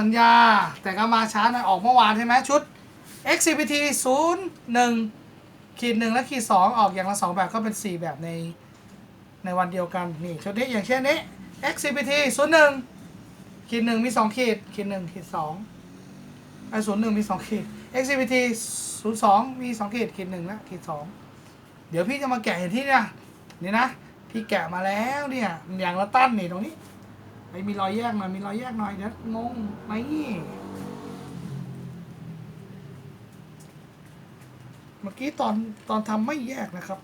สัญญา แต่ก็มาช้าหน่อยออกเมื่อวานใช่ไหมชุด XCPT 0 1ขีดหนึ่งและขีดสองออกอย่างละสองแบบก็เป็น 4 แบบในในวันเดียวกัน นี่ชุดนี้อย่างเช่นนี้ XCPT 0 1ขีดหนึ่งมี 2 ขีดขีดหนึ่งขีดสองไอ้ศูนย์หนึ่งมี 2 ขีด XCPT 0 2มี 2 ขีดขีดหนึ่งและขีดสองเดี๋ยวพี่จะมาแกะเห็นที่เนี่ยนี่นะ พี่แกะมาแล้วเนี่ยอย่างละตั้นนี่ตรงนี้ ไอ้มีรอยแยกหน่อยมีรอยแยกหน่อยเดี๋ยวงงไหมเมื่อกี้ตอนตอนทำไม่แยกนะครับ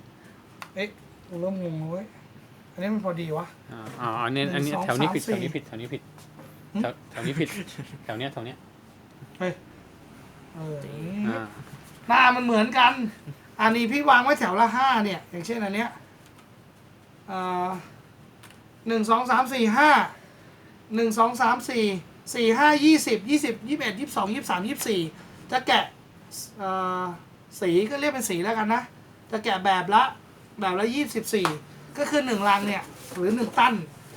เอ๊ะกูเริ่มงงแล้วเว้ยอันนี้มันพอดีวะ อ่าอ่าอันนี้หนึ่งอันนี้สองแถวนี้ผิดสามแถวนี้สี่ผิดแถวนี้ผิดหึแถวแถวนี้ผิดแถวเนี้ยแถวเนี้ยเฮ้ยเอออ่าหน้ามันเหมือนกัน อันนี้พี่วางไว้แถวละห้าเนี่ย อย่างเช่นอันเนี้ยอ่าหนึ่งสองสามสี่ห้า หนึ่งสองสามสี่สี่ห้ายี่สิบยี่สิบยี่สิบเอ็ดยี่สิบสองยี่สิบสามยี่สิบสี่จะแกะสีก็เรียกเป็นสีแล้วกันนะ จะแกะแบบละแบบละยี่สิบสี่ก็คือหนึ่งลังเนี่ย หรือหนึ่งตัน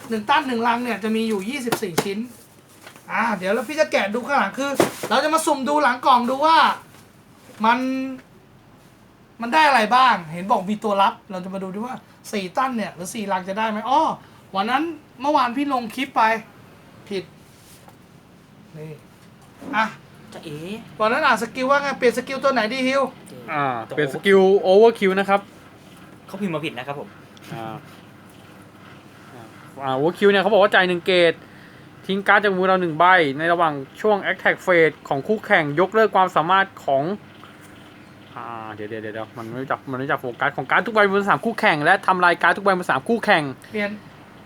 หนึ่งตันหนึ่งลังเนี่ยจะมีอยู่ยี่สิบสี่ชิ้นอ่าเดี๋ยวแล้วพี่จะแกะดูข้างหลังคือ เราจะมาสุ่มดูหลังกล่องดูว่ามันมันได้อะไรบ้าง เห็นบอกมีตัวรับเราจะมาดูดิว่าสี่ตั้นเนี่ยหรือสี่ลังจะได้ไหมอ้อวันนั้นเมื่อวานพี่ลงคลิปไป นี่อะจะเอ๋วันนั้นอ่านสกิลว่าไงเปลี่ยนสกิลตัวไหนดีฮิวอ่าเป็นสกิลโอเวอร์คิวนะครับเขาพิมพ์มาผิดนะครับผมอ่าอ่าโอเวอร์คิวเนี่ยเขาบอกว่าจ่ายหนึ่งเกตทิ้งการ์ดจากมือเราหนึ่งใบ ในระหว่างช่วง Attack Phase ของคู่แข่งยกเลิกความสามารถของอ่าเดี๋ยวเดี๋ยวเดี๋ยวมันไม่รู้จักมันไม่รู้จักโฟกัสของการ์ดทุกใบบนสนามคู่แข่งและทำลายการ์ดทุกใบบนสนามคู่แข่ง เปลี่ยน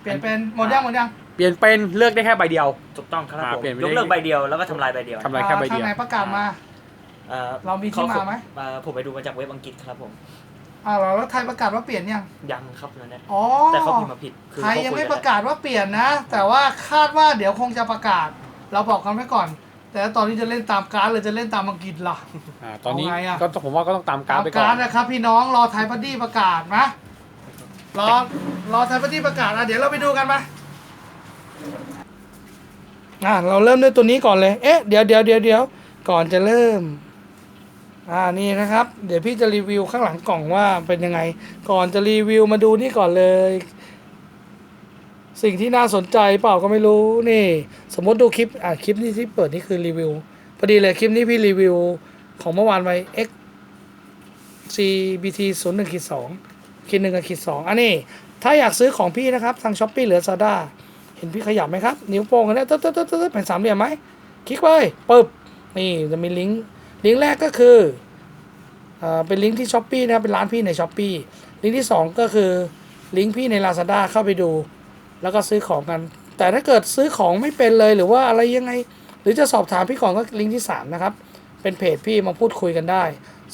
เปลี่ยนเป็นหมดยังหมดยัง เปลี่ยนเป็นเลือกได้แค่ใบเดียว ถูกต้องครับอ่าผมเปลี่ยนไปยกเลิกได้ ใบเดียวแล้วก็ทำลายใบเดียวทำลายแค่ใบอ่าเดียว ทางไหนประกาศมาอ่เรามีที่มาไหม เอ่อผมไปดูมาจากเว็บอังกฤษครับผมอ่าเหรอแล้วไทยประกาศว่าเปลี่ยนยัง ยังครับนั่นแหละอ๋อแต่เขาพิมพ์มาผิดคือไทยยังไม่เขประกาศว่าเปลี่ยนนะ แต่ว่าคาดว่าเดี๋ยวคงจะประกาศ เราบอกกันไว้ก่อน แต่ตอนนี้จะเล่นตามการ์ดหรือจะเล่นตามอังกฤษล่ะ อ่าตอนนี้เอาไงอะ ก็ต้องผมว่าก็ต้องตามกาตารมดไปก่อการ์นดนะครับพี่น้องรอไทยพัดดี้ประกาศนะรอรอไทยพัดดี้ประกาศอะเดี๋ยวเราไปดูกันมา อะเราเริ่มด้วยตัวนี้ก่อนเลย เอ๊ะ เดี๋ยวเดี๋ยวเดี๋ยวเดี๋ยวก่อนจะเริ่ม อ่า นี่นะครับ เดี๋ยวพี่จะรีวิวข้างหลังกล่องว่าเป็นยังไง ก่อนจะรีวิวมาดูนี่ก่อนเลย สิ่งที่น่าสนใจเปล่าก็ไม่รู้ นี่ สมมติดูคลิป อะคลิปนี้ที่เปิดนี่คือรีวิว พอดีเลยคลิปนี้พี่รีวิวของเมื่อวานไป X CBT 0 1ขีด2ขีด1กับขีด2อันนี้ ถ้าอยากซื้อของพี่นะครับ ทางช้อปปี้หรือซาด้า เห็นพี่ขยับไหมครับ นิ้วโป้งกันนี่ยตึ๊ดตึ๊ดตึ๊ดตึ๊ดเป็นสามเหลี่ยมไหมคลิกไปปึ๊บนี่จะมีลิงก์ลิงก์แรกก็คืออ่าเป็นลิงก์ที่ช้อปปี้นะครับเป็นร้านพี่ในช้อปปี้ลิงก์ที่สองก็คือลิงก์พี่ใน Lazada เข้าไปดู แล้วก็ซื้อของกัน แต่ถ้าเกิดซื้อของไม่เป็นเลยหรือว่าอะไรยังไง หรือจะสอบถามพี่ก่อนก็ลิงก์ที่ 3 นะครับ เป็นเพจพี่มาพูดคุยกันได้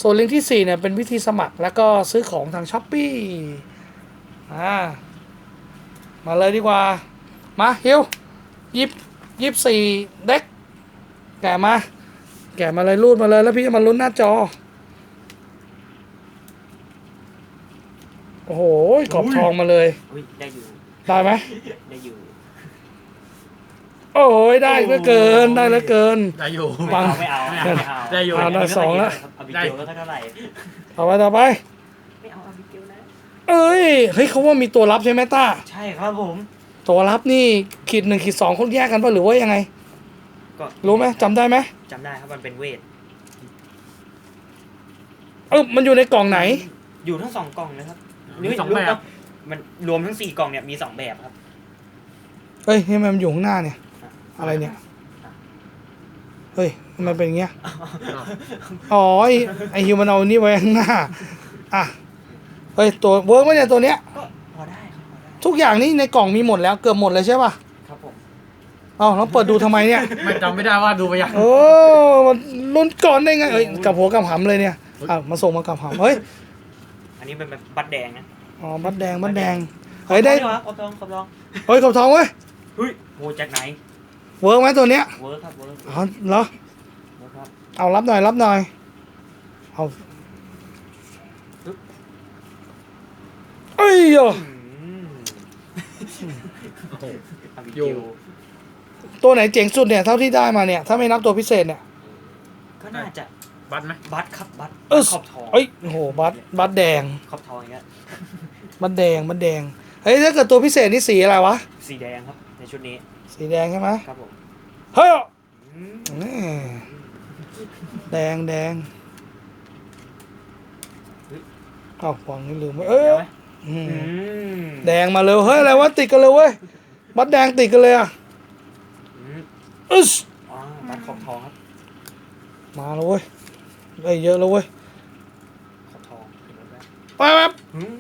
ส่วนลิงก์ที่4เนี่ยเป็นวิธีสมัครแล้วก็ซื้อของทางช้อปปี้อ่ามาเลยดีกว่า มาฮิวยิบยิบสี่เด็ก แกะมา แกะมาเลยรูดมาเลยแล้วพี่จะมาลุ้นหน้าจอ โอ้โหกรอบทองมาเลย อุ้ยได้อยู่ ได้ไหมได้อยู่ โอ้ยได้เหลือเกินได้เหลือเกิน ได้อยู่ ไม่ฟังเอาไม่เอาไม่เอาไม่เอาได้อยู่อ่าได้สองแล้วอาบิเกลก็เท่าไหร่ต่อไปต่อไป ไม่เอาอาบิเกลนะ เอ้ยเฮ้ยเขาว่ามีตัวรับใช่ไหมต้า ใช่ครับผม ตัวรับนี่ขีดหนึ่งขีดสองเขาแยกกันป่ะหรือว่ายังไง ก็รู้ไหมจำได้ไหมจำได้ครับมันเป็นเวทเออมันอยู่ในกล่องไหน อยู่ทั้งสองกล่องเลยครับมีสองแบบ มันรวมทั้งสี่กล่องเนี่ยมีสองแบบครับเฮ้ยนี่มันอยู่ข้างหน้าเนี่ย อะไรเนี่ยเฮ้ยทำไมเป็นอย่างเงี้ยอ๋อไอ้ไอฮิวมันเอานี่ไว้ข้างหน้าอะเฮ้ยตัวเวิร์กไหมเนี่ยตัวเนี้ยก็ ทุกอย่างนี่ในกล่องมีหมดแล้วเกือบหมดเลยใช่ป่ะครับผมเอ้าแล้วเปิดดูทำไมเนี่ย ไม่จำไม่ได้ว่าดูไปยัง โอ้มันลุ้นก่อนได้ไงเอ้ยกลับหัวกลับหำเลยเนี่ยอะมาส่งมากลับหำเฮ้ยอันนี้เป็นแบบบัตรแดงนะอ๋อบัดแดงบัดแดงเฮ้ยได้ขอบทองขอบทองขอบทองเฮ้ยขอบทองเว้ยเฮ้ยโหจากไหนเวิร์กไหมตัวเนี้ยเวิร์คครับเวิร์คอ๋อเหรอเวิร์คครับเอารับหน่อยรับหน่อยเอาเอ้ยโย อืม อาบิเกอยู่ลตัวไหนเจ๋งสุดเนี่ยเท่าที่ได้มาเนี่ย ถ้าไม่นับตัวพิเศษเนี่ย ก็น่าจะบัตรไหมบัตครับบัตเออขอบทองเอ้ยโอ้โหบัตบัตแดงขอบทองอย่างเงี้ยบัตแดงบัตแดงเฮ้ยถ้าเกิดตัวพิเศษนี่สีอะไรวะสีแดงครับ ในชุดนี้ สีแดงใช่ไหมครับผมเฮ้ยอืมนี่แดงแดงเอ้าฟังนี่ลืมไว้เอ้ยเดี๋ยวไหมอืมอืมแดงมาเร็วเฮ้ยอะไรวะติดกันเลยเว้ย บัตแดงติดกันเลยอะอืมอึสอ๋อบัตขอบทองครับ มาแล้วเว้ยได้เยอะแล้วเว้ย ขอบทองเห็นไหมไปแป๊บอืม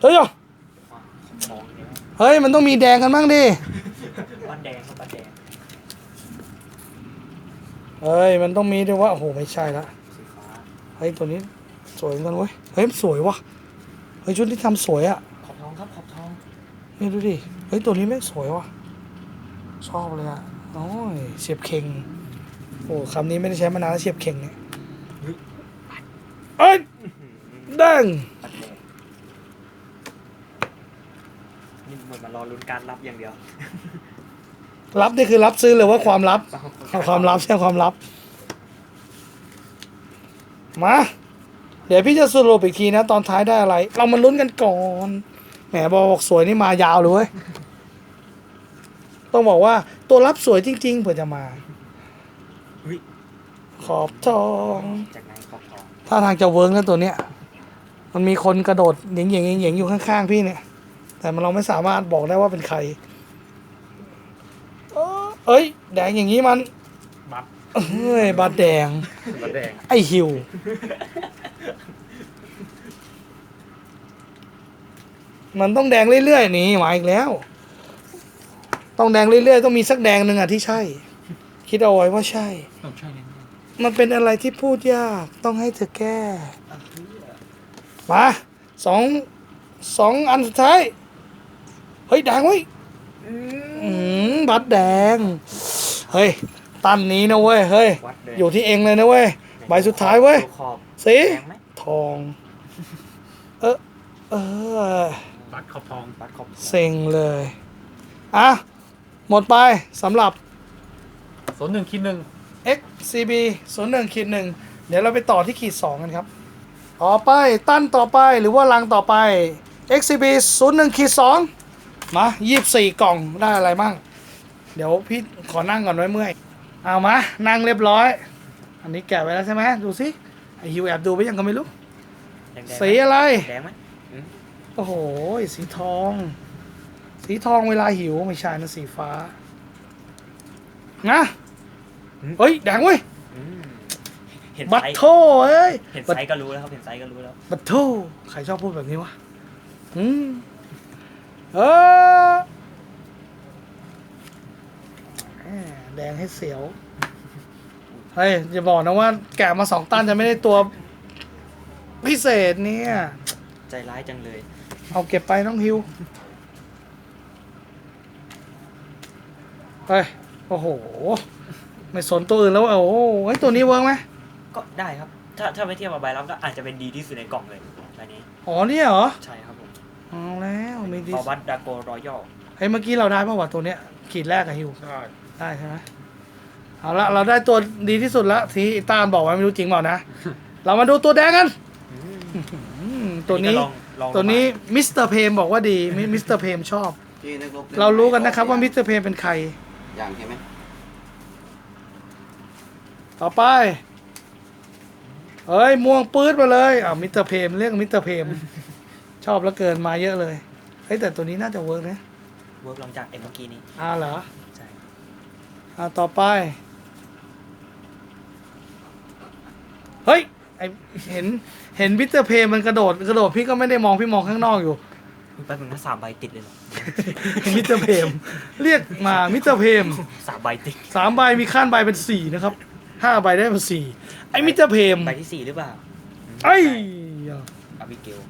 เฮ้ยอ่าขอบทองเนี่ยเฮ้ย มันต้องมีแดงกันบ้างดิบัตแดงครับบัตแดงเฮ้ย มันต้องมีด้วยว่าโอ้โห ไม่ใช่ละสีฟ้าเฮ้ย ตัวนี้ สวยเหมือนกันเว้ย เฮ้ยสวยว่ะ เฮ้ยชุดที่ทำสวยอะขอบทองครับขอบทองนี่ดูดิ เฮ้ยตัวนี้แม่งสวยว่ะ ชอบเลยอะโอ้ยเสียบเข่ง โอ้คำนี้ไม่ได้ใช้มานานแล้วเสียบเข่งเนี่ยเอ้ยอื้อหือแดงบัตแดงนี่เหมือนมารอลุ้นการรับอย่างเดียว รับนี่คือรับซื้อหรือว่าความลับเปล่เอาความลับใช่ความลับ มาเดี๋ยวพี่จะสรุปอีกทีนะตอนท้ายได้อะไร เรามาลุ้นกันก่อน แหมบอกสวยนี่มายาวเลยเว้ย ต้องบอกว่าตัวรับสวยจริง ๆ เผื่อจะมาเฮ้ยขอบทอง จากไหนขอบทองถ้าทางจะเวิร์กนะตัวเนี้ย มันมีคนกระโดดเหย่งเหย่งเหย่งๆอยู่ข้าง ๆ พี่เนี่ย แต่มันเราไม่สามารถบอกได้ว่าเป็นใคร เอ้อเอ้ยแดงอย่างนี้มัน บัตรเฮ้ยบาดแดง บัตรแดง ไอฮิว มันต้องแดงเรื่อยๆนี่มาอีกแล้ว ต้องแดงเรื่อยๆต้องมีสักแดงหนึ่งอะที่ใช่ คิดเอาไว้ว่าใช่ ต้องใช่แน่มันเป็นอะไรที่พูดยากต้องให้เธอแก้อะเพื่อมาสองสองอันสุดท้าย เฮ้ยแดงเว้ยอืมอืมบัตรแดง เฮ้ย ตันนี้นะเว้ย เฮ้ยวัดเลยอยู่ที่เองเลยนะเว้ย ใบสุดท้ายเว้ยดูขอบ สีแดงไหมทอง เออเออๆบัตรขอบทองบัตรขอบเซ็งเลย อะ หมดไปสำหรับ ศูนย์หนึ่งคิดหนึ่ง XCB 0 1ขีดหนึ่งเดี๋ยวเราไปต่อที่ขีด 2 กันครับ ต่อไปตั้นต่อไปหรือว่าลังต่อไป XCB 0 1ขีด2มา 24 กล่องได้อะไรบ้างเดี๋ยวพี่ขอนั่งก่อนไว้เมื่อย เอามา นั่งเรียบร้อย อันนี้แกะไว้แล้วใช่ไหมดูสิ ไอฮิวแอบดูไปยังก็ไม่รู้ แดงๆไหมสีอะไร แดงไหมโอ้โห สีทอง สีทองเวลาหิวไม่ใช่นะสีฟ้านะเฮ้ยแดงเว้ย อืมเห็นบัตไซส์โทเอ้ย เห็นบัต ไซส์ก็รู้แล้วครับเห็นไซส์ก็รู้แล้วบัตโทใครชอบพูดแบบนี้วะ อืม เออแหมแดงให้เสียว เฮ้ยอย่าบอกนะว่าแกะมาสองตันจะไม่ได้ตัวพิเศษเนี่ย ใจร้ายจังเลย เอาเก็บไปน้องฮิว เฮ้ย โอ้โห ไม่สนตัวอื่นแล้วอะโอ้โหเฮ้ยตัวนี้เวิร์กไหมก็ได้ครับ ถ้าถ้าไม่เทียบกับใบรับก็อาจจะเป็นดีที่สุดในกล่องเลยอันนี้ อ๋อเนี่ยเหรอใช่ครับผมเอาแล้วมีดีพอบัตดาโกรอยัลเฮ้ยเมื่อกี้เราได้ป่าวะตัวเนี้ยขีดแรกอะฮิว ได้ได้ใช่ไหม เอาละเราได้ตัวดีที่สุดแล้วที่ตามบอกไว้ไม่รู้จริงเปล่านะ เรามาดูตัวแดงกันอืมตัวนี้ ลองลองตัวนี้มิสเตอร์เพมบอกว่าดีมิมิสเตอร์เพมชอบ ที่นักรบเรารู้กันนะครับว่ามิสเตอร์เพมเป็นใคร อย่างใช่ไหมต่อไป เฮ้ย ม่วงปื๊ดมาเลยอ่ามิสเตอร์เพมเรียกมิสเตอร์เพม ชอบแล้วเกินมาเยอะเลยเฮ้ยแต่ตัวนี้น่าจะเวิร์กนะเวิร์กลองจากเอ็มเมื่อกี้นี้อ่าเหรอ ใช่ อ่าต่อไป เฮ้ยไอเห็นเห็นมิสเตอร์เพมมันกระโดดกระโดดพี่ก็ไม่ได้มองพี่มองข้างนอกอยู่แป๊บนึงนะสามใบติดเลยเหรอมิสเตอร์เพมเรียกมามิสเตอร์เพมสามใบติดสามใบมีขั้นใบเป็นสี่นะครับห้าใบได้เป็นสี่ไอมิสเตอร์เพมใบที่สี่หรือเปล่าไอ้ยอาบิเกล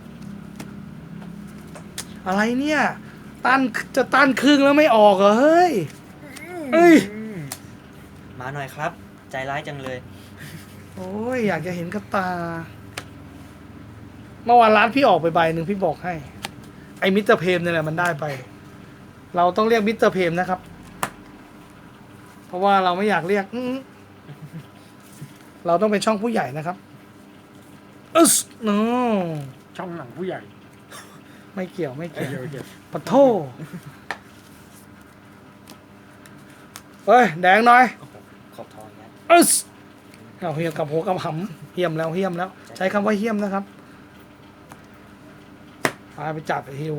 อะไรเนี่ยตั้นจะตั้นครึ่งแล้วไม่ออกเหรอเฮ้ยเอ้ย มาหน่อยครับ ใจร้ายจังเลยโอ้ย อยากจะเห็นกับตา เมื่อวานร้านพี่ออกไปใบหนึ่งพี่บอกให้ ไอ้มิสเตอร์เพมเนี่ยแหละมันได้ไป เราต้องเรียกมิสเตอร์เพมนะครับ เพราะว่าเราไม่อยากเรียก อื้อเราต้องเป็นช่องผู้ใหญ่นะครับอึสโนช่องหนังผู้ใหญ่ไม่เกี่ยวไม่โอเกี่ยวเคโอเคปะโทเฮ้ย แดงหน่อยโอ้โหขอบทองนะอึส เอาเฮียกับหัวกับหำเฮียมแล้วเฮียมแล้ว ใช้คำว่าเฮียมนะครับพาไปจับไอ้ฮิว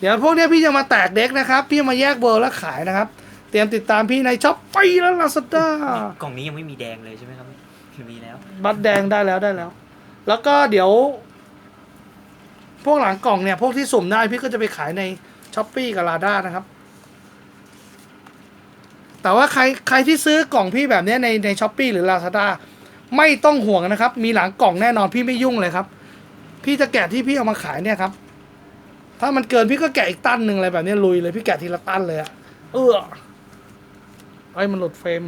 เดี๋ยวพวกเนี้ยพี่จะมาแตกเด็กนะครับ พี่มาแยกเบอร์แล้วขายนะครับ เตรียมติดตามพี่ในช็อปปีและลาซาด้ากล่องนี้ยังไม่มีแดงเลยใช่ไหมครับหรือมีแล้ว บัตรแดงได้แล้วได้แล้ว แล้วก็เดี๋ยว พวกหลังกล่องเนี่ย พวกที่สุ่มได้พี่ก็จะไปขายในช้อปปีกับลาด้านะครับ แต่ว่าใครใครที่ซื้อกล่องพี่แบบเนี้ยในในช้อปปีหรือลาซาด้าไม่ต้องห่วงนะครับ มีหลังกล่องแน่นอนพี่ไม่ยุ่งเลยครับ พี่จะแกะที่พี่เอามาขายเนี่ยครับ ถ้ามันเกินพี่ก็แกะอีกตั้นหนึ่งอะไรแบบเนี้ยลุยเลยพี่แกะทีละตั้นเลยอะเออไอ้ยมันหลุดเฟรม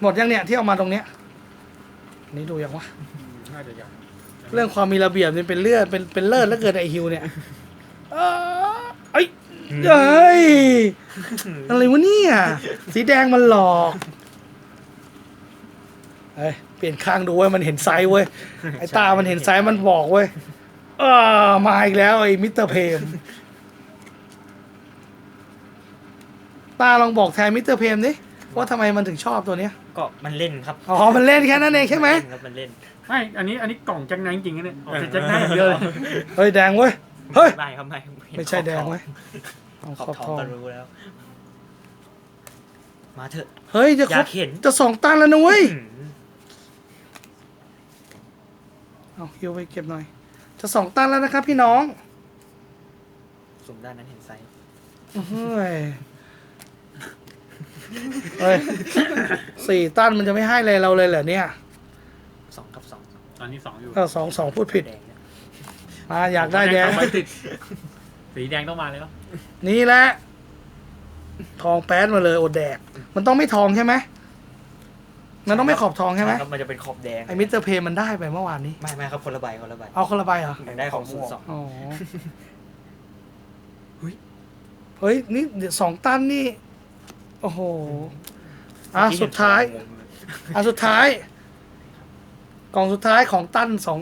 หมดยังเนี่ยที่เอามาตรงเนี้ยอันนี่ดูยังวะน่าจะยังเรื่องความมีระเบียบนี่เป็นเลือดเป็นเป็นเลิศแล้วเกินไอฮิวเนี่ยเอ้อเอ้ย เอ้ย อะไรวะเนี่ย สีแดงมันหลอกเอ้ยเปลี่ยนข้างดูเว้ยมันเห็นไซส์เว้ยไอตา มันเห็นไซส์มันบอกเว้ยเออมาอีกแล้วไอมิสเตอร์เพมตาลองบอกแทนมิสเตอร์เพมดิว่าทำไมมันถึงชอบตัวเนี้ยก็มันเล่นครับอ๋อมันเล่นแค่นั้นเองใช่ไหมนเล่นครับมันเล่นไม่ อันนี้ อันนี้กล่องแจ็คไนท์จริงๆนะเนี่ยออกจากแจ็คไนท์อย่างเดียวเลยเฮ้ยแดงเว้ย เฮ้ย ไม่ครับไม่เห็นไม่ใช่แดงเว้ยเอาขอบขอบทอทงองก็รู้แล้ว มาเถอะ เฮ้ยจะอครยาบกเห็น จะสองตันแล้วนะเว้ยอืมเอาฮิวไปเก็บหน่อย จะสองตันแล้วนะครับพี่น้องสุ่มด้านนั้นเห็นไซส์เฮ้ยเฮ้ยสี่ตันมันจะไม่ให้เลยเราเลยเหรอเนี่ยสองกับสองสองตอนนี้สองอยู่เออสองสองพูดผิด แดงเนี่ย มาอยากได้แดงม่ติด สีแดงต้องมาแล้ว นี่แหละ ทองแป๊ดมาเลยโอดแดก มันต้องไม่ทองใช่ไหมมันต้องไม่ขอบทองใช่ไหมครับมันจะเป็นขอบแดงไอ้มิสเตอร์เพย์มันได้ไปเมื่อวานนี้ ไม่ไม่ครับคนละใบคนละใบเอาคนละใบเหรออยากได้ของศูนย์สองอ๋อเฮ้ยนี่เดี๋ยวสองตันนี่ โอ้โหอะสุดท้ายอะสุดท้าย กล่องสุดท้ายของตันสอง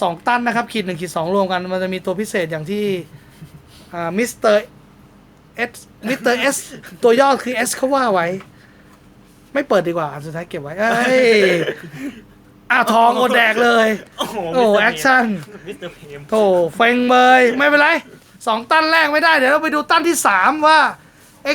สองตันนะครับขีดหนึ่งขีดสองรวมกัน มันจะมีตัวพิเศษอย่างที่อ่ามิสเตอร์เอสมิสเตอร์เอสตัวย่อคือเอสเขาว่าไว้ ไม่เปิดดีกว่าอันสุดท้ายเก็บไว้ เอ้ยอะทองโอดแดกเลย โอ้โหโอ้แอคชั่นมิสเตอร์เพมโถเฟงเบยไม่เป็นไรสองตั้นแรกไม่ได้ เดี๋ยวเราไปดูตั้นที่สามว่า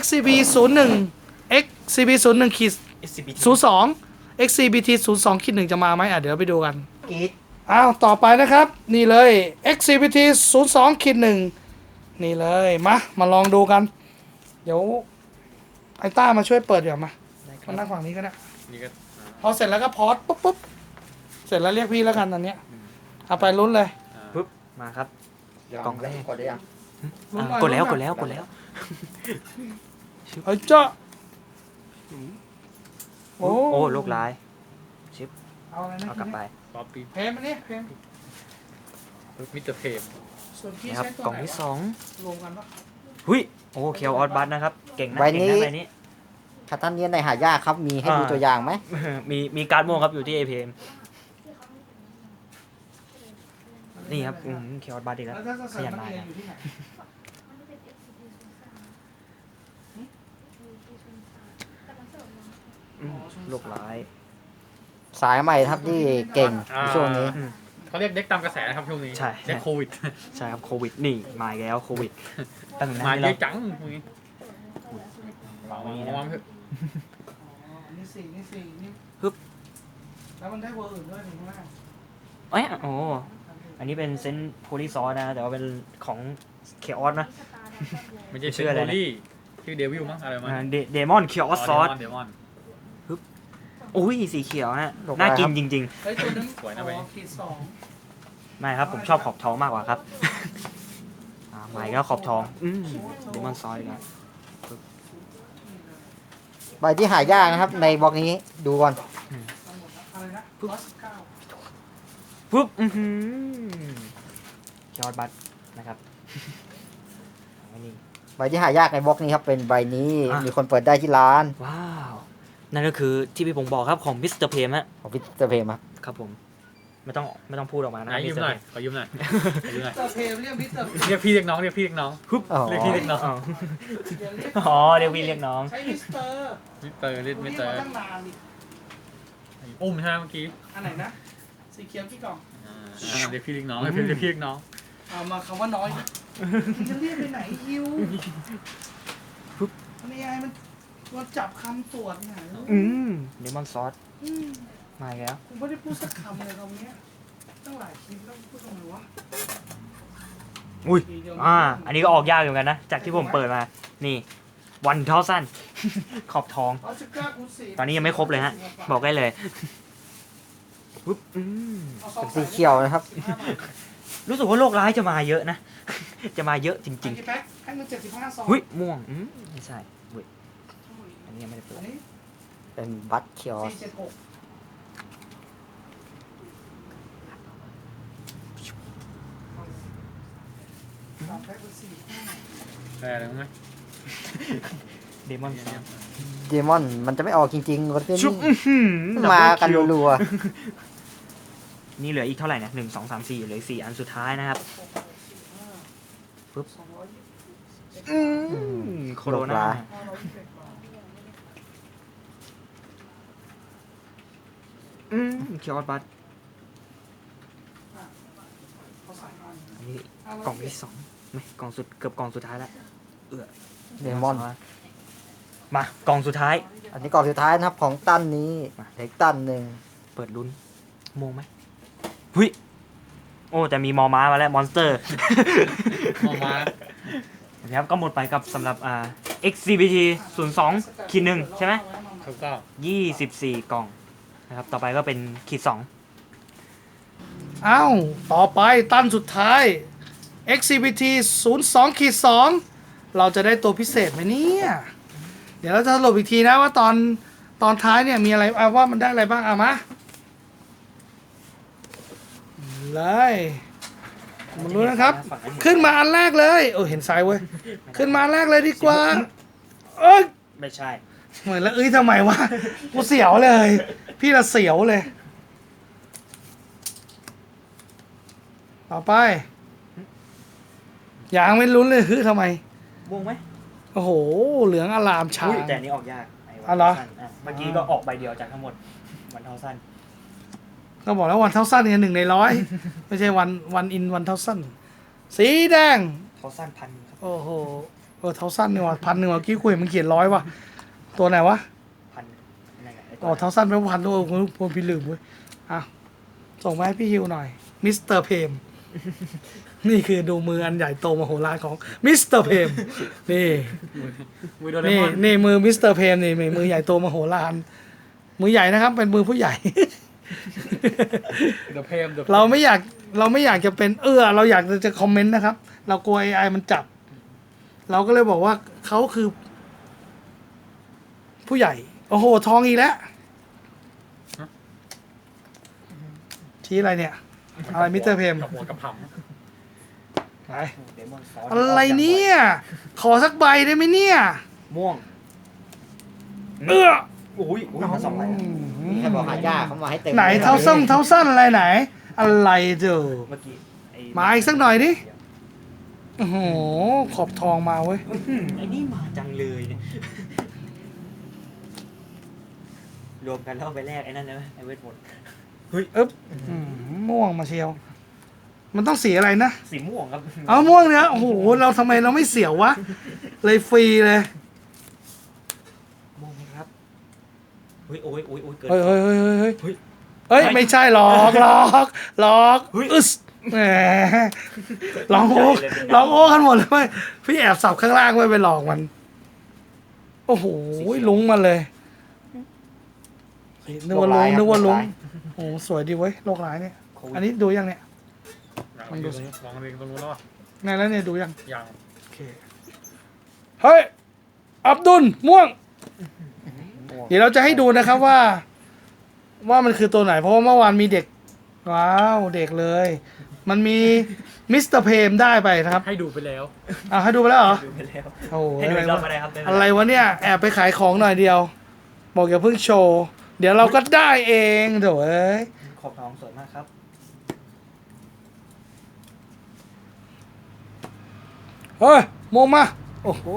XCB 0 1 XCB 0 1ขีด SCP 0 2 XCBT 0 2ขีด1จะมาไหมอะเดี๋ยวเราไปดูกันกีด อ้าวต่อไปนะครับ นี่เลย XCBT 0 2ขีด1นี่เลยมามาลองดูกัน เดี๋ยวไอต้ามาช่วยเปิดเดี๋ยวมามานั่งฝั่งนี้ก็ได้นี่ก็พอเสร็จแล้วก็พอดปุ๊บปุ๊บเสร็จแล้วเรียกพี่แล้วกันตอนเนี้ยเอาไปลุ้นเลยปึ๊บมาครับ กล่องแรกกดได้ยังลุ้นหน่อะอยกดแล้วนหกน่อยดแล้วกดแล้วเฮ้ยเจ้าโอ้โอ้โลกร้ายเอาอะไรนะเอากลับไป ป๊อปปี้เพมอันนี้เพมมิสเตอร์เพมส่วนพี่นะครับใช้ตัวกล่องไหนที่วะสองรวมกันปะหุยโอ้เคียวออสบัสนะครับ เก่งนะใบเก่งนี้นะใบนี้ คาตันเนียนในหายากครับมีให้ดูอ่า ตัวอย่างไหมมีมีการ์ดม่วงครับอยู่ที่ APM นี่ครับอืมเคียวออสบัสอีกแล้ว แล้วถ้าจะขใส่ยันนักมาเรียนนะอยู่ที่ไหนอืมโลกร้าย สายใหม่ครับที่เก่งช่วงนี้อืมเขาเรียกเด็กตามกระแสนะครับช่วงนี้ใช่ เด็กโควิด ใช่ครับโควิดนี่มาอีกแล้วโควิดตั้งมานาเยแล้อะจังพวกนี้วางวางวางเถอะอ๋อนี่สี่นี่สี่นี่ฮึบแล้วมันได้เวอร์อื่นด้วยถึงว่าเอ้ยโอ้อันนี้เป็นเซนต์โพลีซอสนะ แต่ว่าเป็นของเคออสนะ ไม่ใช่ชื่ชื่อออะอะไรไรนะนี่ชื่อเดวิลมั้งอะไรประมาณนั้นเดมอนเคออสซอสเดมอน อุ้ยสีเขียวฮะโลกร้ายน่ากินครับจริง เฮ้ยตัวนึงสวยนะไปอ๋อขีดสองๆ ไม่ครับผมชอบขอบทองมากกว่าครับ อ่ามาอีกแล้วขอบทองอืมเดมอนซอสอีกแล้วใบที่หายากนะครับ ในบล็อกนี้ดูก่อนอะไรนะร้อยสิบเก้าปุ๊บอือหือยอดบัตรนะครับอันนี้ ใบที่หายากในบล็อกนี้ครับเป็นใบนี้ อะ มีคนเปิดได้ที่ร้าน ว้าว นั่นก็คือที่พี่พงศ์บอกครับของมิสเตอร์เพมฮะของพี่เตอร์เพมครับครับผม ไม่ต้องไม่ต้องพูดออกมานะไหนยืม Mr. หน่อย Pem ขอยืมหน่อยขอยืมหน่อยมิสเตอร์เพมเรียกมิสเตอร์เพมเรียกพี่เรียกน้องเรียกพี่เรียกน้องอ๋อเรียกพี่เรียกน้องอ๋ออย่าเรียกอ๋อเรียกพี่เรียกน้อง ใช้มิสเตอร์มิสเตอร์เรียกมิสเตอร์มาตั้งนานดิอุ้มใช่ไหมเมื่อกี้อันไหนนะ สีเขียวกี่กล่องอ่าเรียกพี่เรียกน้องเรียกพี่เรียกพี่เรียกน้องเอามาคำว่าน้อยดิมึงจะเรียกไปไหนฮิวปึ๊บอันนี้ไงมัน มันจับคำตรวจไงอืมเลมอนซอสอืมมาอีกแล้ว กูไม่ได้พูดสักคำเลยตรงเนี้ยตั้งหลายคลิปแล้วพูดตรงไหนวะอุ้ยทีเดียวอ่า อันนี้ก็ออกยากอยู่เหมือนกันนะ จากที่ผมเปิดมา นี่ วันเท่าสั้น ขอบทองเอาสิบเก้าคูณสี่ตอนนี้ยังไม่ครบเลยฮะ บอกได้เลยปึ๊บอืมอาซองเป็นสีเขียวนะครับใส่ได้รู้สึกว่าโรคร้ายจะมาเยอะนะ จะมาเยอะจริงกี่แพ็คให้มันเจ็ดสิบห้าซองๆหุ้ยม่วง อืมไม่ใช่อุ้ยอั นนี้ยังไม่ได้เปิด อันนี้เป็นบัตรเขียวสี่เจ็ดหกสามแพ็คเป็นสี่ห้าแต่อะไรไหมเดมอนซอสเดมอนมันจะไม่ออกจริงๆคนที่ชุบอื้อหือมากันดับเบิลคิวรัวนี่เหลืออีกเท่าไหร่นะหนึ่งสองสามสี่เหลืออกสี่อันสุดท้ายนะครับ ปึ๊บ สองร้อยยี่สิบอืมโคโรนา ห้าร้อยยี่สิบเอ็ดบาท อืมเคียวบัตเขาใส่มาอันนี้กล่องที่สองไม่กล่องสุดเกือบกล่องสุดท้ายแล้วเออๆเดมอน มากล่องสุดท้าย อันนี้กล่องสุดท้ายนะครับของตั้นนี้เด็กตั้นหนึ่งเปิดลุ้นโมงไหมหุยโอ้แต่มีมอม้ามาแล้วมอนสเตอร์มองมานะครับก็หมดไปกับสำหรับอ่า XCBT 02ขีดหนึ่งใช่ไหมถูกต้อง24 กล่อง นะครับ ต่อไปก็เป็นขีดสองอ้าว ต่อไปตั้นสุดท้าย XCBT 02ขีด2เราจะได้ตัวพิเศษไหมเนี่ย เดี๋ยวเราจะสรุปอีกทีนะว่าตอนตอนท้ายเนี่ยมีอะไรอะว่ามันได้อะไรบ้างอะมาเลยมาดูนะครับ ขึ้นมาอันแรกเลย โอ้เห็นซ้ายเว้ย ขึ้นมาอันแรกเลยดีกว่า เอ้ย ไม่ใช่ เหมือนแล้วเอ้ยทำไมวะกูเสียวเลย พี่ละเสียวเลย ต่อไปอย่างไม่ลุ้นเลยคือทำไมม่วงไหมโอ้โห เหลืองอลามชา อุ้ยแต่อันนี้ออกยากไอ้วันอ๋อเหรอ สั้นอะเมื่อกี้ก็ออกใบเดียวจากทั้งหมด วันเท่าสั้นก็บอกแล้ววันเท่าสั้นเนี่ยหนึ่งในร้อย ไม่ใช่วันวันอินวันเท่าสั้น สีแดง เท่าสั้นพันครับโอ้โหเออเท่าสั้นนี่ว่ะพันหนึ่งว่ะกี้คุยมันเขียนร้อยว่ะ ตัวไหนวะพันนั่นแหละไอ้ตัวอ๋อเท้าสั้นไปพันตัวผมผมพี่ลืมเว้ยอะส่งมาให้พี่ฮิวหน่อย มิสเตอร์เพม นี่คือดูมืออันใหญ่โตมโหฬารของมิสเตอร์เพม นี่ มือโดเรนี่มอนนี่มือมิสเตอร์เพมนี่มือใหญ่โตมโหฬาร มือใหญ่นะครับ เป็นมือผู้ใหญ่ เดอะเพมเราไม่อยากเราไม่อยากจะเป็นเออเราอยากจะจะคอมเมนต์นะครับ เรากลัว AI มันจับ เราก็เลยบอกว่าเขาคือ ผู้ใหญ่ โอ้โห ทองอีกแล้วชี้อะไรเนี่ย อะไรมิสเตอร์เพมกับหัวกับผไหนเดมอนซสอะไรเนี่ย ขอสักใบได้ไหมเนี่ย ม่วงเอออุ้ยอุ้ยมาสองใบแล้วนี่แค่บอกหายากเขามาให้เต็มไหนเท่าสั้นเท่าสั้นอะไรไหน อะไรเจ้าเมื่อกี้ไอ้มาอีกสักหน่อยดิโอ้โห ขอบทองมาเว้ยอื้อหือไอ้นี่มาจังเลยเนี่ย รวมกันแล้วเอาไปแลกไอ้นั่นได้ไหมไอ้เวทมนต์อึ๊บอืมม่วงมาเชียว มันต้องสีอะไรนะ สีม่วงครับเอาม่วงเนี่ยโอ้โห เราทำไมเราไม่เสียววะ เลยฟรีเลย ม่วงไหมครับเฮ้ยโอ้ยโอ้ยโอ้ยเกินเฮ้ยเฮ้ยเฮ้ยเฮ้ยเฮ้ยเฮ้ยเฮ้ย ไม่ใช่หลอกหลอกหลอกเฮ้ย อึสแหมลองโอ้ลองโอ้กันหมดเลยเว้ยพี่แอบสับข้างล่างไว้ไปหลอกมัน โอ้โหลุงมาเลยเฮ้ย นึกว่าลุงนึกว่าลุงโอ้โหสวยดีเว้ยโลกร้ายเนี่ยโควิดอันนี้ดูยังเนี่ยำลองดูลองดูตรงนู้นแล้วไงแล้วเนี่ยดูยังอย่างโอเคเฮ้ยอับดุลม่วง เดี๋ยวเราจะให้ดูนะครับว่า ว่ามันคือตัวไหน เพราะว่าเมื่อวานมีเด็ก ว้าวเด็กเลย มันมีมิสเตอร์เพมได้ไปนะครับ ให้ดูไปแล้วอะให้ดูไปแล้วเหรอดูไปแล้วโอ้โหให้ดูอะไรอีกรอบวะก็ได้ครับม่เป็นอะไรวะเนี่ยแอบไปขายของหน่อยเดียว บอกอย่าเพิ่งโชว์ เดี๋ยวเราก็ได้เองโถเอ้ยขอบทองสวยมากครับ เฮ้ยโมงมา โอ้โห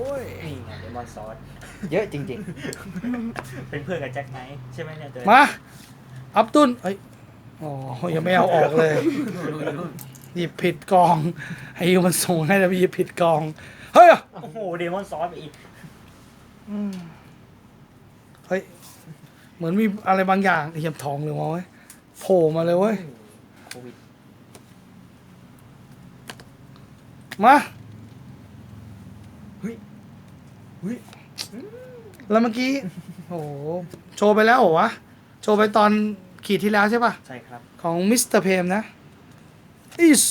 นี่ไงเดมอนซอส เยอะจริงเป็นเพื่อนกับแจ็คไนท์ใช่ไหมเนี่ยเจอมา อับตุนเอ้ยอ๋อยังไม่เอาออกเลยหยิบผิดกองให้ยูมันส่งให้แล้วหยิบผิดกอง เฮ้ย โอ้โหเดมอนซอสไปอีก เฮ้ย เหมือนมีอะไรบางอย่างเหียมทองเลยวะเว้ยโผล่มาเลยเว้ยโควิดมาเฮ้ยเฮ้ยแล้วเมื่อกี้โอ้โหโชว์ไปแล้วเหรอวะ โชว์ไปตอนขีดที่แล้วใช่ปะใช่ครับ ของมิสเตอร์เพมนะอิส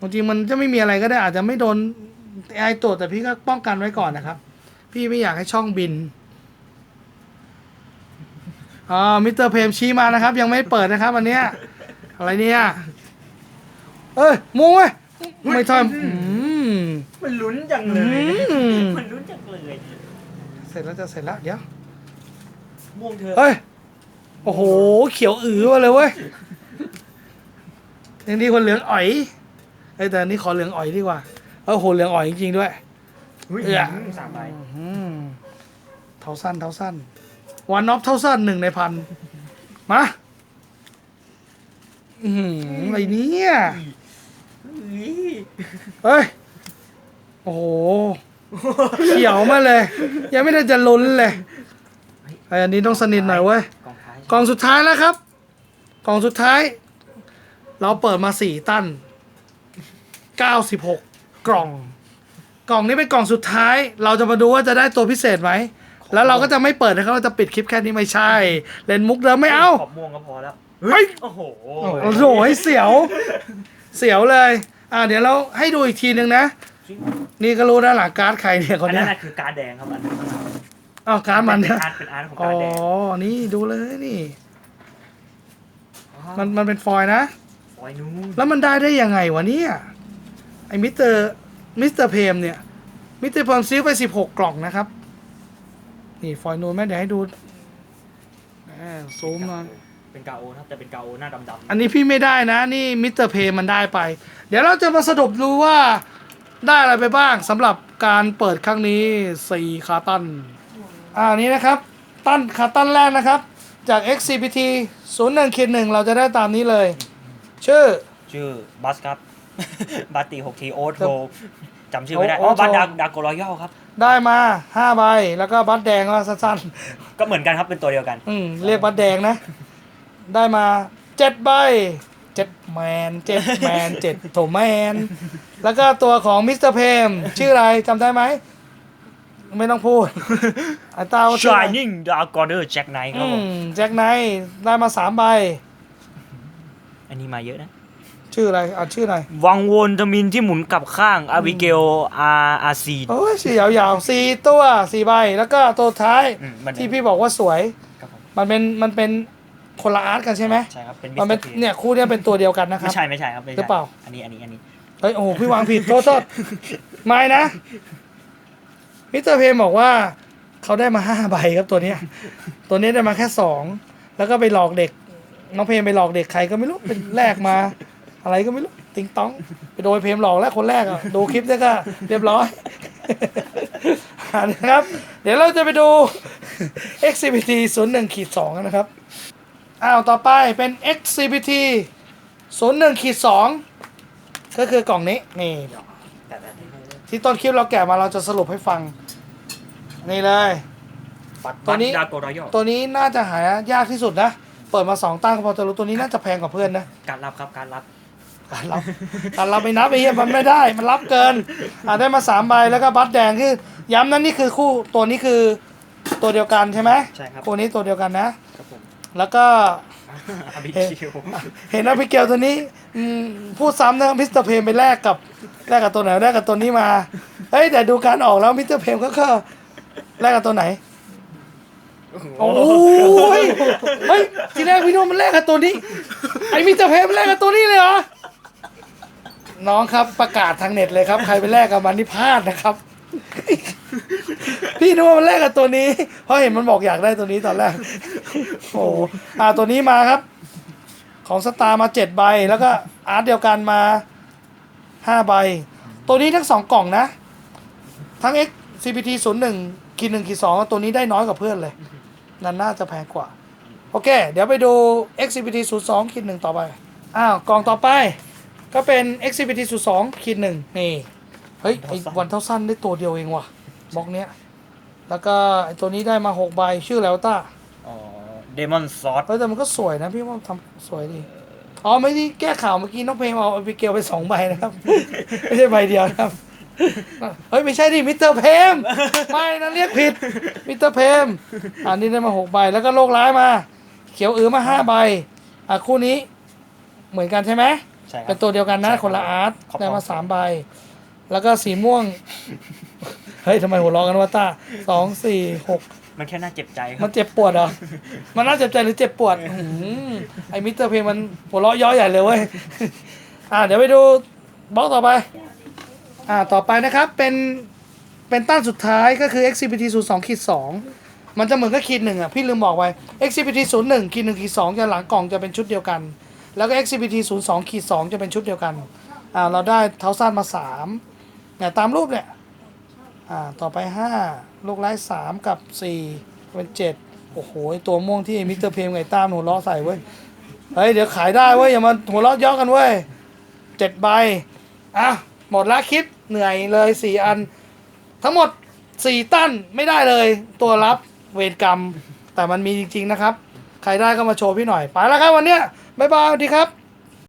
จริงๆมันจะไม่มีอะไรก็ได้อาจจะไม่โดนไอตัวจแต่พี่ก็ป้องกันไว้ก่อนนะครับ พี่ไม่อยากให้ช่องบิน อ่ามิสเตอร์เพมชี้มานะครับ ยังไม่เปิดนะครับอันเนี้ยอะไรเนี่ย เอ้ยมูเว้ยไม่ทำอืม มันลุ้นจังเลย อืม มันลุ้นจังเลยเสร็จแล้วจะเสร็จแล้วเดี๋ยวม่วงเธอเฮ้ยโอ้โห เขียวอือมาเลยเว้ยยังดีคนเหลืองอ๋อยเอ้ยแต่อันนี้ขอเหลืองอ๋อยดีกว่าเออโหเหลืองอ๋อยจริงๆด้วยเฮ้ยเอื้อ สามใบอืมเท้าสั้นเท้าสั้น วันน็อปเท้าสั้นหนึ่งในพันมาอืมอะไรเนี่ยเฮ้ยเฮ้ย โอ้โห เขียวมาเลย ยังไม่ได้จะลุ้นเลยไออันนี้ต้องสนิทหน่อยเว้ย กองท้ายกล่องสุดท้ายแล้วครับ กล่องสุดท้าย เราเปิดมาสี่ตั้นเก้าสิบหกกล่อง กล่องนี้เป็นกล่องสุดท้าย เราจะมาดูว่าจะได้ตัวพิเศษไหม แล้วเราก็จะไม่เปิดนะครับเราจะปิดคลิปแค่นี้ไม่ใช่ เล่นมุกเดิมไม่เอาขอบม่วงก็พอแล้วเฮ้ยโอ้โหโอ้โหให้เสียว เสียวเลย อ่าเดี๋ยวเราให้ดูอีกทีนึงนะ นี่ก็รู้นะหลังการ์ดใครเนี่ยคอันนเนี้นั้นยน่ะคือการดแดงครับอันนั้นอ้าวการ์ดมันเป็นนะอาร์ตเป็นอาร์ตของอ๋อการดแดงนี่ดูเลยนี่ มันมันเป็นฟอยล์นะโอ้ยนู้นแล้วมันได้ได้ยังไงวะเนี่ยไอ้มิสเตอร์มิสเตอร์เพมเนี่ยมิสเตอร์เพมซื้อไปสิบหกกล่องนะครับ นี่ฟอยล์นูนแม่เดี๋ยวให้ดูแหมซูมหน่อย เป็นกาโอนะครับแต่เป็นกาโอหน้าดำๆอันนี้พี่ไม่ได้นะ นี่มิสเตอร์เพมมันได้ไป เดี๋ยวเราจะมาสรุปดูว่าได้อะไรไปบ้างสำหรับการเปิดครั้งนี้สี่คาตันอ่านี้นะครับ ตั้นคาตันแรกนะครับ จาก XCPT 01คิดหนึ่งเราจะได้ตามนี้เลย ชื่อ ชื่อบัสครับ บัสตีหกทีโอโทครับจำชื่อไม่ได้โออ๋อโอบัสโทดักดักโกรอยัลครับ ได้มาห้าใบแล้วก็บัตรแดงก็สั้นก็เหมือนกันครับเป็นตัวเดียวกัน ๆอืมเรียกบัตรแดงนะ ได้มาเจ็ดใบเจ็ดแมนเจ็ดแมนเจ็ดโถแมน แล้วก็ตัวของมิสเตอร์เพมชื่ออะไรจำได้ไหม ไม่ต้องพูดไอ้เต้าชื่ออะไร Shining Dark Order Jack Knight ครับอืผมมแจ็คไนท์ได้มาสามใบ อันนี้มาเยอะนะ ชื่ออะไรอ่านชื่อหน่อยวังวนทมินที่หมุนกลับข้างอาบิเกลอาอาซี โอ้ยสียาวๆสี่ตัวสี่ใบ แล้วก็ตัวท้ายที่พี่บอกว่าสวย ครับผมมันเป็นมันเป็นคนละอาร์ตกันใช่ไหมใช่ครับเป็น มันเป็น Mr. P เนี่ยคู่เนี้ยเป็นตัวเดียวกันนะครัไม่บใช่ไม่ใช่ครับไม่ใช่หรือเปล่า อันนี้อันนี้อันนี้ เฮ้ยโอ้โหพี่วางผิดโทษโทษไม่นะมิสเตอร์เพมบอกว่า เขาได้มาห้าใบครับตัวเนี้ย ตัวนี้ได้มาแค่สองแล้วก็ไปหลอกเด็ก น้องเพมไปหลอกเด็กใครก็ไม่รู้เป็นแลกมา อะไรก็ไม่รู้ติงต้องไปโดยเพมหลอกแล้วคนแรกอะดูคลิปแล้วก็ เรียบร้อยอ่านะครับ เดี๋ยวเราจะไปดู XCPT 0 1ขีด2กันนะครับอ้าวต่อไปเป็น XCPT 0 1ขีด2ก็คือกล่องนี้ นี่แต่แต่แต่ที่ต้นคลิปเราแกะมาเราจะสรุปให้ฟัง นี่เลยบัตตัวนี้ดาโกรอยัลตัวนี้น่าจะหายากที่สุดนะ เปิดมาสองตั้งก็พอจะรู้ตัวนี้น่าจะแพงกว่าเพื่อนนะ การรับครับการรับ การรับการรับไม่นับไอ้เหี้ยมันไม่ได้ มันรับเกินอ่าได้มาสามใบแล้วก็บัตรแดงคือย้ำนั้นนี่คือคู่ตัวนี้คือตัวเดียวกันใช่ไหมใช่ครับคู่นี้ตัวเดียวกันนะ ครับผม แล้วก็อาบิเกลเห็นว่าพี่เกลตัวนี้อืมพูดซ้ำนะมิสเตอร์เพมไปแลกกับแลกกับตัวไหนแลกกับตัวนี้มาเฮ้ยแต่ดูการออกแล้วมิสเตอร์เพมก็ก็แลกกับตัวไหนโอ้ยเฮ้ยทีแรกพี่โนมันแลกกับตัวนี้ ไอ้มิสเตอร์เพมมันแลกกับตัวนี้เลยเหรอ น้องครับประกาศทางเน็ตเลยครับ ใครไปแลกกับมันนี่พลาดนะครับ พี่นึกว่ามันแลกกับตัวนี้ เพราะเห็นมันบอกอยากได้ตัวนี้ตอนแรก โอ้โหอ่าตัวนี้มาครับ ของสตาร์มาเจ็ดใบ แล้วก็อาร์ตเดียวกันมาห้าใบ ตัวนี้ทั้งสองกล่องนะ ทั้ง X CPT 0 1ขีดหนึ่งขีดสองตัวนี้ได้น้อยกว่าเพื่อนเลย นั่นน่าจะแพงกว่า โอเค เดี๋ยวไปดู XCPT 0 2ขีดหนึ่งต่อไป อ้าว กล่องต่อไป ก็เป็น XCPT 0 2ขีดหนึ่งนี่ เฮ้ย ไอ้วันเท่าสั้นได้ตัวเดียวเองว่ะบล็อกเนี้ย แล้วก็ไอ้ตัวนี้ได้มาหกใบชื่ออะไรวะต้าอ๋อเดมอนซอสเฮ้ยแต่มันก็สวยนะพี่ว่าทำสวยดีอ๋อไม่ได้แก้ข่าวเมื่อกี้น้องเพลงเอาอบิเกลไปสองใบนะครับ ไม่ใช่ใบเดียวนะครับ เฮ้ย ไม่ใช่ดิมิสเตอร์เพมไม่นะเรียกผิดมิสเตอร์เพมอันนี้ได้มาหกใบแล้วก็โลกร้ายมา เขียวอือมาห้าใบอะคู่นี้เหมือนกันใช่ไหม ใช่ครัเป็บนตัวเดียวกันนะใช่ครับคนละอาร์ตขอบคุณ ได้มาสามใบ แล้วก็สีม่วง เฮ้ยทำไมหัวเร้อกันวะต้าสองสี่หกมันแค่น่าเจ็บใจคมัรันบ เจ็บปวดเหรอ มันน่าเจ็บใจหรือเจ็บปวดอื้อหือไอ้มิสเตอร์เพลงมันหัวเราะเย้อใหญ่เลยเว้ย อ่าเดี๋ยวไปดูบล็อกต่อไป อ่าต่อไปนะครับเป็นเป็นต้านสุดท้ายก็คือ XCPT 0 2ขีด2มันจะเหมือนกับขีดหนึ่งอะ พี่ลืมบอกไว้ XCPT 0 1ขีด1ขีด2จะหลังกล่องจะเป็นชุดเดียวกัน แล้วก็ XCPT 0 2ขีด2จะเป็นชุดเดียวกันอ่าเราได้เท้าสั้นมา3เนี่ยตามรูปเนี่ยอ่าต่อไป 5 ลูกไร้3กับ 4 เป็น 7 โอ้โห ตัวม่วงที่มิสเตอร์เพมไงตามหนูล้อใส่เว้ย เฮ้ย เดี๋ยวขายได้เว้ย อย่ามาหัวเราะเย่อกันเว้ยเจ็ดใบอะหมดละคลิปเหนื่อยเลยสี่อัน ทั้งหมดสี่ตั้นไม่ได้เลย ตัวรับเวรกรรม แต่มันมีจริง ๆ นะครับ ใครได้ก็มาโชว์พี่หน่อย ไปแล้วครับวันเนี้ย บ๊ายบายสวัสดีครับ